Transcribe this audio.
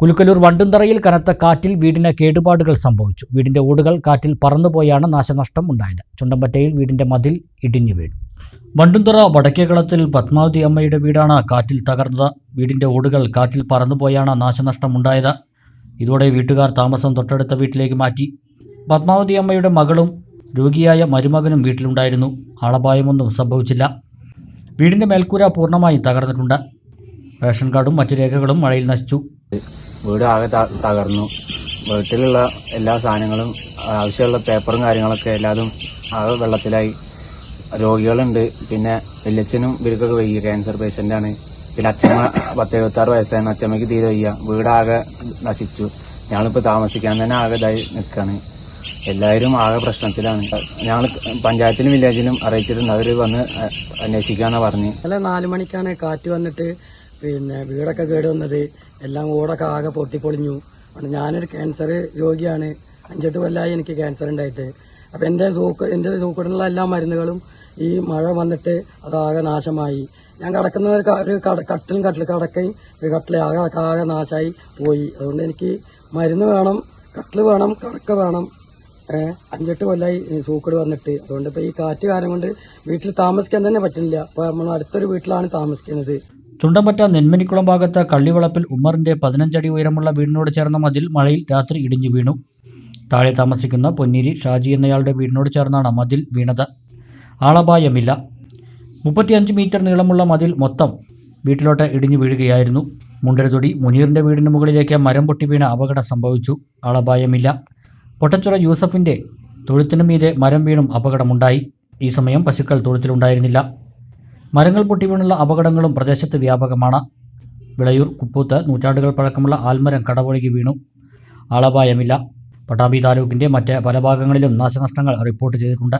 കുലുക്കലൂർ വണ്ടുന്തറയിൽ കനത്ത കാറ്റിൽ വീടിന് കേടുപാടുകൾ സംഭവിച്ചു. വീടിന്റെ ഓടുകൾ കാറ്റിൽ പറന്നുപോയാണ് നാശനഷ്ടം ഉണ്ടായത്. ചുണ്ടമ്പറ്റയിൽ വീടിന്റെ മതിൽ ഇടിഞ്ഞു വീണു. വണ്ടുന്തറ വടക്കേകളത്തിൽ പത്മാവതി അമ്മയുടെ വീടാണ് കാറ്റിൽ തകർന്നത്. വീടിന്റെ ഓടുകൾ കാറ്റിൽ പറന്നുപോയാണ് നാശനഷ്ടം ഉണ്ടായത്. ഇതോടെ വീട്ടുകാർ താമസം തൊട്ടടുത്ത വീട്ടിലേക്ക് മാറ്റി. പത്മാവതി അമ്മയുടെ മകളും രോഗിയായ മരുമകനും വീട്ടിലുണ്ടായിരുന്നു. ആളപായമൊന്നും സംഭവിച്ചില്ല. വീടിന്റെ മേൽക്കൂര പൂർണമായും തകർന്നിട്ടുണ്ട്. റേഷൻ കാർഡും മറ്റു രേഖകളും മഴയിൽ നശിച്ചു. വീട് ആകെ തകർന്നു. വീട്ടിലുള്ള എല്ലാ സാധനങ്ങളും ആവശ്യമുള്ള പേപ്പറും കാര്യങ്ങളൊക്കെ എല്ലാതും ആകെ വെള്ളത്തിലായി. രോഗികളുണ്ട്. പിന്നെ വല്യച്ഛനും ഇവർക്കൊക്കെ വയ്യ ക്യാൻസർ പേഷ്യന്റാണ് ആണ്. പിന്നെ അച്ഛമ്മ പത്ത് എഴുപത്താറ് വയസ്സായിരുന്നു അച്ഛമ്മയ്ക്ക് തീരെ വയ്യ. വീടാകെ നശിച്ചു. ഞങ്ങളിപ്പോൾ താമസിക്കാൻ തന്നെ ആകെ ഇതായി നിൽക്കുകയാണ് എല്ലാവരും ആകെ പ്രശ്നത്തിലാണ്. ഞങ്ങൾ പഞ്ചായത്തിലും വില്ലേജിലും അറിയിച്ചിട്ടുണ്ട്. അവർ വന്ന് അന്വേഷിക്കാന്നാ പറഞ്ഞ്. അല്ല നാലു മണിക്കാണ് കാറ്റ് വന്നിട്ട് പിന്നെ വീടൊക്കെ കേട് വന്നത് എല്ലാം ഓടൊക്കെ ആകെ പൊട്ടിപ്പൊളിഞ്ഞു. ഞാനൊരു ക്യാൻസർ രോഗിയാണ്. അഞ്ചെട്ട് കൊല്ലമായി എനിക്ക് ക്യാൻസർ ഉണ്ടായിട്ട്. അപ്പം എന്റെ സൂക്ക് എന്റെ സൂക്കടിനുള്ള എല്ലാ മരുന്നുകളും ഈ മഴ വന്നിട്ട് അതാകെ നാശമായി. ഞാൻ കിടക്കുന്ന ഒരു കട- കട്ടിലും കട്ടിൽ കടക്കയും കട്ടിൽ ആകെ ആകെ നാശമായി പോയി. അതുകൊണ്ട് എനിക്ക് മരുന്ന് വേണം കട്ടിൽ വേണം കടക്ക വേണം. അഞ്ചെട്ട് കൊല്ലായി സൂക്കട് വന്നിട്ട്. അതുകൊണ്ട് ഇപ്പം ഈ കാറ്റ് കാരണം കൊണ്ട് വീട്ടിൽ താമസിക്കാൻ തന്നെ പറ്റുന്നില്ല. അപ്പോൾ നമ്മൾ അടുത്തൊരു വീട്ടിലാണ് താമസിക്കുന്നത്. ചുണ്ടമ്പറ്റ നെന്മനിക്കുളം ഭാഗത്ത് കള്ളിവളപ്പിൽ ഉമ്മറിന്റെ പതിനഞ്ചടി ഉയരമുള്ള വീടിനോട് ചേർന്ന മതിൽ മഴയിൽ രാത്രി ഇടിഞ്ഞു വീണു. താഴെ താമസിക്കുന്ന പൊന്നീരി ഷാജി എന്നയാളുടെ വീടിനോട് ചേർന്നാണ് മതിൽ വീണത്. ആളപായമില്ല. മുപ്പത്തിയഞ്ച് മീറ്റർ നീളമുള്ള മതിൽ മൊത്തം വീട്ടിലോട്ട് ഇടിഞ്ഞു വീഴുകയായിരുന്നു. മുണ്ടരതൊടി മുനീറിന്റെ വീടിന് മുകളിലേക്ക് മരം പൊട്ടി വീണ അപകടം സംഭവിച്ചു. ആളപായമില്ല. പൊട്ടച്ചുറ യൂസഫിന്റെ തൊഴുത്തിനു മീതെ മരം വീണും അപകടമുണ്ടായി. ഈ സമയം പശുക്കൾ തൊഴുത്തിലുണ്ടായിരുന്നില്ല. മരങ്ങൾ പൊട്ടി വീണുള്ള അപകടങ്ങളും പ്രദേശത്ത് വ്യാപകമാണ്. വിളയൂർ കുപ്പൂത്ത് നൂറ്റാണ്ടുകൾ പഴക്കമുള്ള ആൽമരം കടപൊഴുകി വീണു. ആളപായമില്ല. പട്ടാമ്പി താലൂക്കിന്റെ മറ്റ് പല ഭാഗങ്ങളിലും നാശനഷ്ടങ്ങൾ റിപ്പോർട്ട് ചെയ്തിട്ടുണ്ട്.